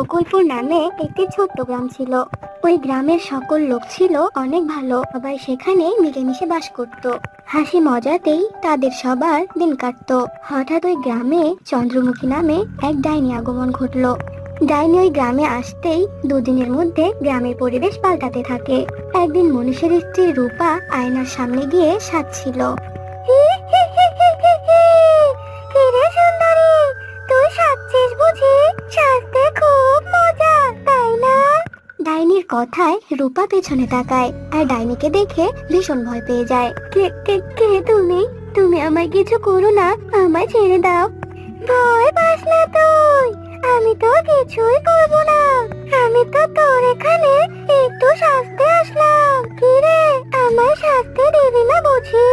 বকুলপুর নামে একটি ছোট্ট গ্রাম ছিল। ওই গ্রামের সকল লোক ছিল অনেক ভালো। সবাই সেখানে মিলেমিশে বাস করত। হাসি মজাতেই তাদের সবার দিন কাটতো। হঠাৎ ওই গ্রামে চন্দ্রমুখী নামে এক ডাইনি আগমন ঘটলো। ডাইনি ওই গ্রামে আসতেই দুদিনের মধ্যে গ্রামের পরিবেশ পাল্টাতে থাকে। একদিন মনীষের স্ত্রী রূপা আয়নার সামনে গিয়ে সাজছিল কথায় রূপা পেছনে তাকায় আর ডাইনিকে দেখে ভীষণ ভয় পেয়ে যায়। কে কে কে তুমি? তুমি আমায় কিছু করো না, আমায় ছেড়ে দাও। ভয় পাস না তুই। আমি তো কিছুই করব না। আমি তো তোর এখানে একটু সাজতে আসলাম। কি রে? আমায় শাস্তি দিবি না বুঝি?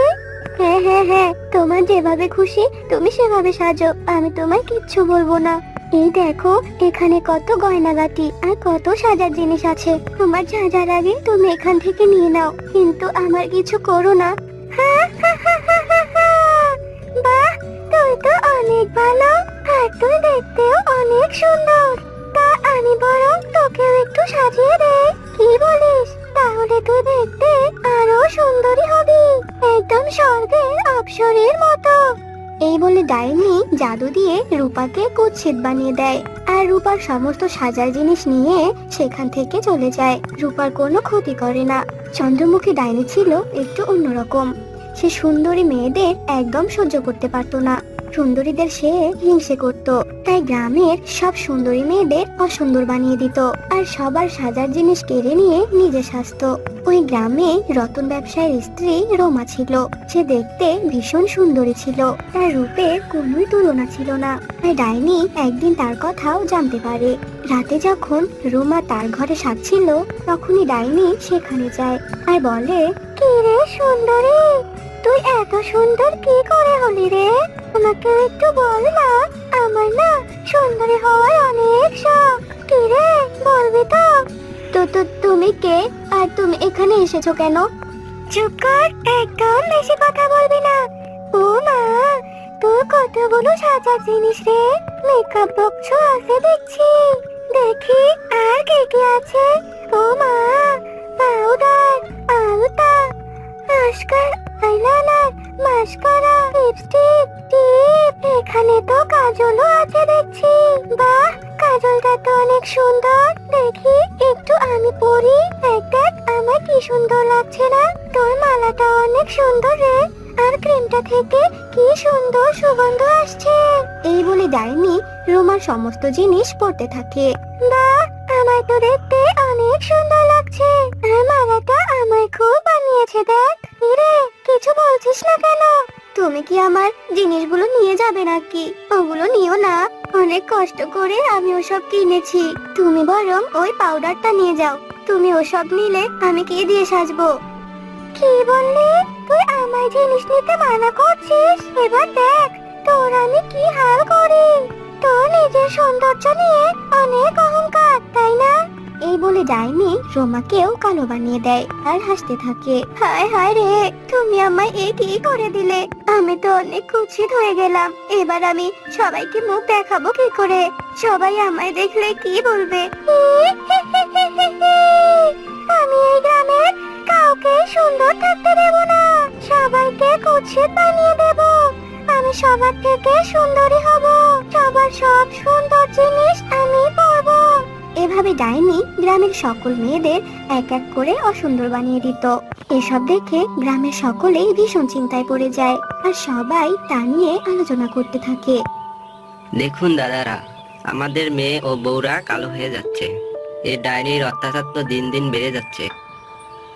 হ্যাঁ হ্যাঁ হ্যাঁ তোমার যেভাবে খুশি, তুমি সেভাবে সাজো। আমি তোমায় কিচ্ছু বলব না। এই দেখো, এখানে কত গয়নাগাটি আর কত সাজার জিনিস আছে। তোমার যা যা লাগে তুমি এখান থেকে নিয়ে নাও। কিন্তু আমার কিছু করো না। বাহ, তুই তো অনেক ভালো। আর তুই দেখতেও অনেক সুন্দর। তা আমি বরং তোকেও একটু সাজিয়ে দে কি বলিস? তাহলে তুই দেখতে আরও সুন্দরী হবি। একদম স্বর্গের অপসরের মতো। এই বলে ডাইনি জাদু দিয়ে রূপাকে কুচ্ছেদ বানিয়ে দেয়। আর রূপার সমস্ত সাজার জিনিস নিয়ে সেখান থেকে চলে যায়। রূপার কোনো ক্ষতি করে না। চন্দ্রমুখী ডাইনি ছিল একটু অন্যরকম। সে সুন্দরী মেয়েদের একদম সহ্য করতে পারত না। সুন্দরীদের সে হিংসে করত। তাই গ্রামের সব সুন্দরী মেয়েদের অসুন্দর বানিয়ে দিত আর সবার সাজার জিনিস কেড়ে নিয়ে নিজে সাজতো। ওই গ্রামে রতন ব্যবসায়ীর স্ত্রী রোমা ছিল। সে দেখতে ভীষণ সুন্দরী ছিল। তার রূপে কোনোই তুলনা ছিল না। তাই ডাইনি একদিন তার কথাও জানতে পারে। রাতে যখন রোমা তার ঘরে সাজছিল, তখনই ডাইনি সেখানে যায় আর বলে, কি রে সুন্দরী, তুই এত সুন্দর কি করে হলি রে? আমাকে একটু বল না আমার না সুন্দরী হওয়ার অনেক শখ। কি রে, বলবি তো? তো তো, তুমি কে? আর তুমি এখানে এসেছ কেন? চুপ কর, একদম বেশি কথা বলবি না। ও মা, তোর কতগুলো সাজার জিনিস রে। মেকআপ বক্স আছে দেখছি। দেখি, আর কে কে আছে? ও মা পাউডার আলতা মাস্কার আইলাইনার মাস্কারা লিপস্টিক টিপ এখানে তো কাজলও আছে দেখছি। বাহ, কাজলটা তো অনেক সুন্দর। দেখি, একটু আমি পরি। দেখ, আমার কি সুন্দর লাগছে না। তোর মালাটা অনেক সুন্দর রে। আর ক্রিমটা থেকে কি সুন্দর সুগন্ধ আসছে। এই বলে ডাইনি রোমার সমস্ত জিনিস পড়তে থাকে। বাহ, আমার তো দেখতে অনেক সুন্দর লাগছে। আর মালাটা আমায় খুব বানিয়েছে দেখ। রে, কিছু বলছিস না কেন? তুমি কি আমার জিনিসগুলো নিয়ে যাবে নাকি? ওগুলো নিও না। অনেক কষ্ট করে আমি ওসব কিনেছি। তুমি বরং ওই পাউডারটা নিয়ে যাও। তুমি ওসব নিলে আমি কি দিয়ে সাজবো? কি বললি? তুই আমার জিনিস নিতে মানা করছিস? এবার দেখ, তোর আমি কি হাল করি? তোর নিজের সৌন্দর্য নিয়ে অনেক অহংকার, তাই না? এই বলে ডাইনি রোমাকেও কালো বানিয়ে দেয় আর হাসতে থাকে। হায় হায় রে, তুমি আমায় এ কি করে দিলে? আমি তো অনেক কুৎসিত হয়ে গেলাম। এবার আমি সবাইকে মুখ দেখাবো কি করে? সবাই আমায় দেখলে কি বলবে? আমি এই গ্রামের কাউকে সুন্দর থাকতে দেব না। সবাইকে কুৎসিত বানিয়ে দেব। আমি সবার থেকে সুন্দরী হব। সবার সব সুন্দর জিনিস আমি পরবো এভাবে ডাইনি গ্রামের সকল মেয়েদের এক এক করে অসুন্দর বানিয়ে দিত। এসব দেখে গ্রামের সকলেই ভীষণ চিন্তায় পড়ে যায় আর সবাই তা নিয়ে আলোচনা করতে থাকে। দেখুন দাদারা, আমাদের মেয়ে ও বউরা কালো হয়ে যাচ্ছে। এই ডাইনির অত্যাচার তো দিন দিন বেড়ে যাচ্ছে।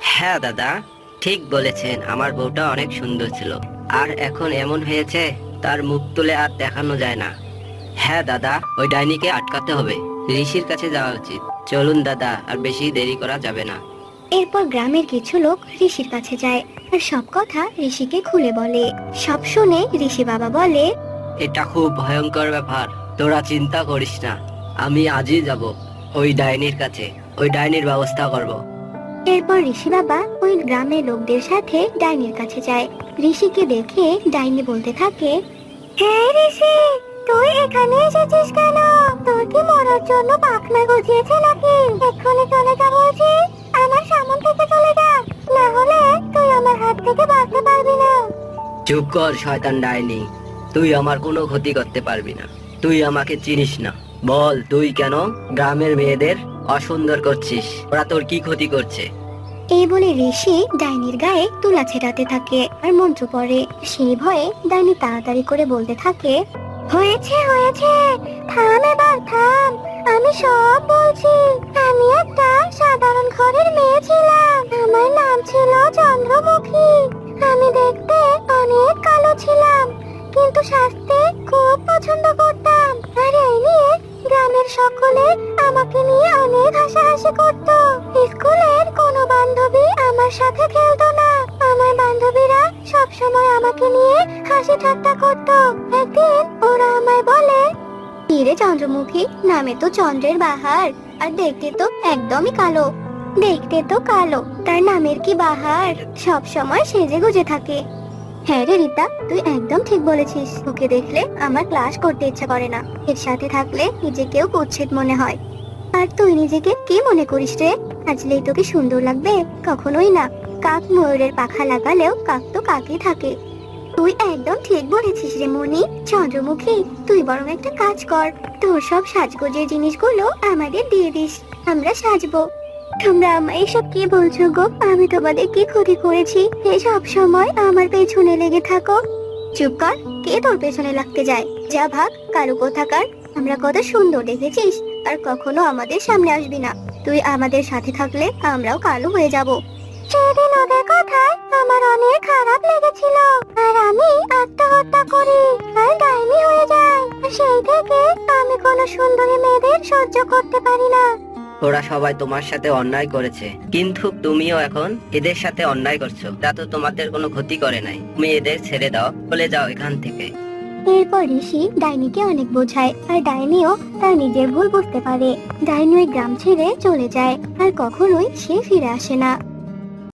হ্যাঁ দাদা, ঠিক বলেছেন, আমার বউটা অনেক সুন্দর ছিল। আর এখন এমন হয়েছে, তার মুখ তুলে আর দেখানো যায় না। হ্যাঁ দাদা, ওই ডাইনিকে আটকাতে হবে। ঋষির কাছে যাওয়া উচিত। চলুন দাদা আর বেশি দেরি করা যাবে না। এরপর গ্রামের কিছু লোক ঋষির কাছে যায় আর সব কথা ঋষিকে খুলে বলে। সব শুনে ঋষি বাবা বলে এটা খুব ভয়ঙ্কর ব্যাপার তোরা চিন্তা করিস না আমি আজই যাব ওই ডাইনির কাছে ওই ডাইনির ব্যবস্থা করব। এরপর ঋষি বাবা ওই গ্রামের লোকদের সাথে ডাইনির কাছে যায়। ঋষিকে দেখে ডাইনি বলতে থাকে হ্যাঁ ঋষি তুই এখানে এসেছিস কেন? তোর কি মরার জন্য পাখনা গজিয়েছে নাকি? এক্ষুনি চলে যা বলছি আমার সামন থেকে চলে যা। না হলে তুই আমার হাত থেকে বাঁচতে পারবি না। চুপ কর শয়তান ডাইনি। তুই আমার কোনো ক্ষতি করতে পারবি না। তুই আমাকে চিনিস না। বল তুই কেন গ্রামের মেয়েদের অসুন্দর করছিস? ওরা তোর কি ক্ষতি করছে? এই বলে ঋষি ডাইনির গায়ে তুলা ছেটাতে থাকে আর মন্ত্র পড়ে। সেই ভয়ে ডাইনি তাড়াতাড়ি করে বলতে থাকে হয়েছে হয়েছে। থাম এবার, থাম। আমি সব বলছি। আমি একটা সাধারণ ঘরের মেয়ে ছিলাম। আমার নাম ছিল চন্দ্রমুখী। আমি দেখতে অনেক কালো ছিলাম, কিন্তু শাস্তি খুব পছন্দ করতাম। আর এই নিয়ে গ্রামের সকলে আমাকে নিয়ে অনেক হাসাহাসি করত। স্কুলের কোনো বান্ধবী আমার সাথে খেলতো না। আমার বান্ধবীরা সব সময় আমাকে নিয়ে হাসি ঠাট্টা করত। একদিন ওরা আমায় বলে তীরে চন্দ্রমুখী? নামে তো চন্দ্রের বাহার, আর দেখতে তো একদমই কালো। দেখতে তো কালো, তার নামের কি বাহার? সব সময় সেজে গুজে থাকে। হ্যাঁ রে রীতা, তুই একদম ঠিক বলেছিস। ওকে দেখলে আমার ক্লাস করতে ইচ্ছা করে না। এর সাথে থাকলে নিজেকেও কুচ্ছিত মনে হয়। আর তুই নিজেকে কি মনে করিস রে? আজলেই তোকে সুন্দর লাগবে, কখনোই না। কাক ময়ূরের পাখা লাগালেও কাক তো কাকই থাকে? তুই একদম ঠিক বলেছিস রে মনি। চন্দ্রমুখী, তুই বরং একটা কাজ কর। তোর সব সাজগোজের জিনিসগুলো আমাদের দিয়ে দিস। আমরা সাজবো। তোমরা আমায় এসব কি বলছো গো? আমি তোমাদের কি ক্ষতি করেছি? সব সময় আমার পেছনে লেগে থাকো। চুপ কর, কে তোর পেছনে লাগতে যায়? যা ভাগ, কারু কোথাকার। আমরা কত সুন্দর দেখেছিস, আর কখনো আমাদের সামনে আসবি না। তুই আমাদের সাথে থাকলে আমরাও কালো হয়ে যাব। সেদিন ওদের কথায় আমার অনেক খারাপ লেগেছিল আর আমি আত্মহত্যা করি আর ডাইনি হয়ে যাই। সেই থেকে আমি কোনো সুন্দরী মেয়েদের সহ্য করতে পারি না। ওরা সবাই তোমার সাথে অন্যায় করেছে কিন্তু তুমিও এখন এদের সাথে অন্যায় করছ। তা তো তোমাদের কোনো ক্ষতি করে নাই। তুমি এদের ছেড়ে দাও চলে যাও এখান থেকে। এরপর ঋষি ডাইনিকে অনেক বোঝায় আর ডাইনিও তার নিজের ভুল বুঝতে পারে। ডাইনি ওই গ্রাম ছেড়ে চলে যায় আর কখনোই সে ফিরে আসে না।